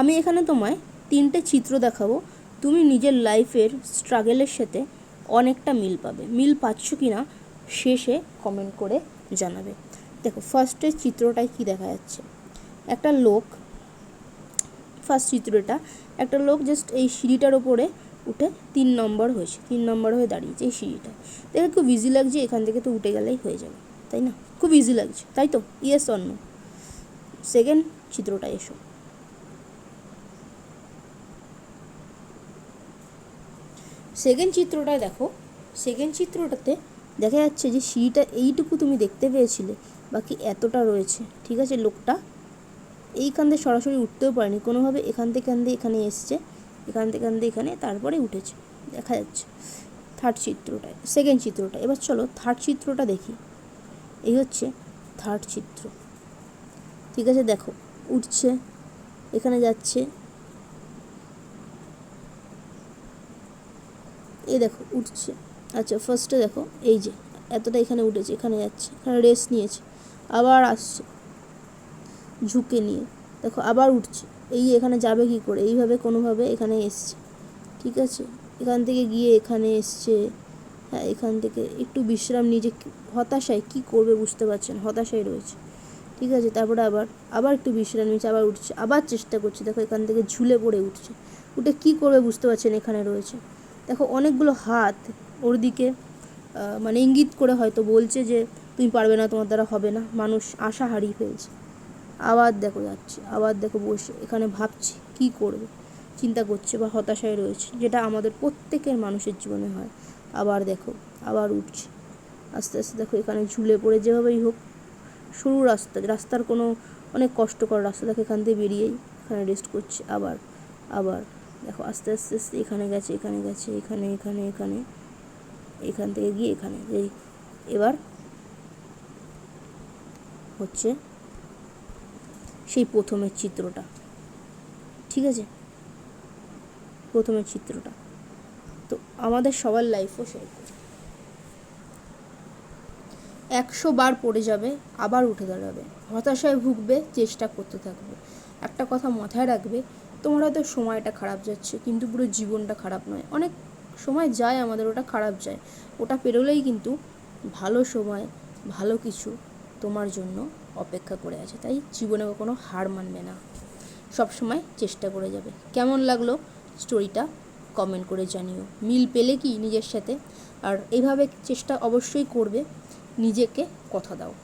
আমি এখানে তোমায় তিনটে চিত্র দেখাবো। তুমি নিজের লাইফের স্ট্রাগেলের সাথে অনেকটা মিল পাবে। মিল পাচ্ছ কি না শেষে কমেন্ট করে জানাবে। দেখো ফার্স্টের চিত্রটায় কি দেখা যাচ্ছে? একটা লোক ফার্স্ট চিত্রটা, একটা লোক জাস্ট এই সিঁড়িটার ওপরে উঠে তিন নম্বর হয়েছে, তিন নম্বর হয়ে দাঁড়িয়েছে এই সিঁড়িটা দেখে খুব ইজি লাগছে, এখান থেকে তো উঠে গেলেই হয়ে যাবে, তাই না? খুব ইজি লাগছে, তাই তো? ইয়েস অন্য সেকেন্ড চিত্রটা এসো। সেকেন্ড চিত্রটা দেখো সেকেন্ড চিত্রটাতে দেখা যাচ্ছে যে সিঁড়িটা এইটুকু তুমি দেখতে পেয়েছিলে, বাকি এতটা রয়েছে, ঠিক আছে? লোকটা এইখান থেকে সরাসরি উঠতেও পারেনি, কোনোভাবে এখান থেকে এখান দিয়ে এখানে এসছে, এখান থেকে এখান দিয়ে এখানে তারপরে উঠেছে, দেখা যাচ্ছে। থার্ড চিত্রটা সেকেন্ড চিত্রটা এবার চলো থার্ড চিত্রটা দেখি। এই হচ্ছে থার্ড চিত্র, ঠিক আছে? দেখো, উঠছে, এখানে যাচ্ছে এই দেখো, উঠছে। আচ্ছা ফার্স্টে দেখো, এই যে, এতটা এখানে উঠেছে, এখানে যাচ্ছে, এখানে রেস্ট নিয়েছে, আবার আসছে, ঝুঁকে নিয়ে। দেখো, আবার উঠছে, এই এখানে যাবে কি করে? এইভাবে, কোনোভাবে এখানে এসছে, ঠিক আছে? এখান থেকে গিয়ে এখানে এসছে হ্যাঁ এখান থেকে একটু বিশ্রাম নিজে হতাশায় কি করবে বুঝতে পারছেন হতাশায় রয়েছে, ঠিক আছে? তারপরে আবার আবার একটু বিশ্রাম নিচ্ছে আবার উঠছে, আবার চেষ্টা করছে। দেখো, এখান থেকে ঝুলে পড়ে উঠছে। উঠে কি করবে বুঝতে পারছেন এখানে রয়েছে। দেখো, অনেকগুলো হাত ওর দিকে মানে ইঙ্গিত করে হয়তো বলছে যে, তুমি পারবে না, তোমার দ্বারা হবে না। মানুষ আশা হারিয়ে ফেলছে। আবার দেখো যাচ্ছে, আবার দেখো বসে, এখানে ভাবছে, কি করবে? চিন্তা করছে বা হতাশায় রয়েছে, যেটা আমাদের প্রত্যেকের মানুষের জীবনে হয়। আবার দেখো, আবার উঠছে। আস্তে আস্তে দেখো, এখানে ঝুলে পড়ে যেভাবেই হোক, সরু রাস্তা, রাস্তার কোনো অনেক কষ্টকর রাস্তা দেখো, এখান থেকে বেরিয়েই এখানে রেস্ট করছে, আবার আবার। দেখো আস্তে আস্তে আস্তে এখানে গেছে এখানে গেছে, এখানে এখানে এখানে, এখান থেকে গিয়ে এখানে। এই এবার হচ্ছে সেই প্রথমের চিত্রটা, ঠিক আছে? প্রথমের চিত্রটা। তো আমাদের সবার লাইফও সেরকম একশো বার পড়ে যাবে, আবার উঠে দাঁড়াবে। হতাশায় ভুগবে, চেষ্টা করতে থাকবে। একটা কথা মাথায় রাখবে তোমার হয়তো সময়টা খারাপ যাচ্ছে, কিন্তু পুরো জীবনটা খারাপ নয়। অনেক সময় যায় আমাদের, ওটা খারাপ যায়। ওটা পেরোলেই কিন্তু ভালো সময়, ভালো কিছু তোমার জন্য অপেক্ষা করে আছে। তাই জীবনে কোনো হার মানবে না। সব সময় চেষ্টা করে যাবে। কেমন লাগল স্টোরিটা? কমেন্ট করে জানিও। মিল পেলে কি নিজের সাথে? আর এইভাবে চেষ্টা অবশ্যই করবে। নিজেকে কথা দাও।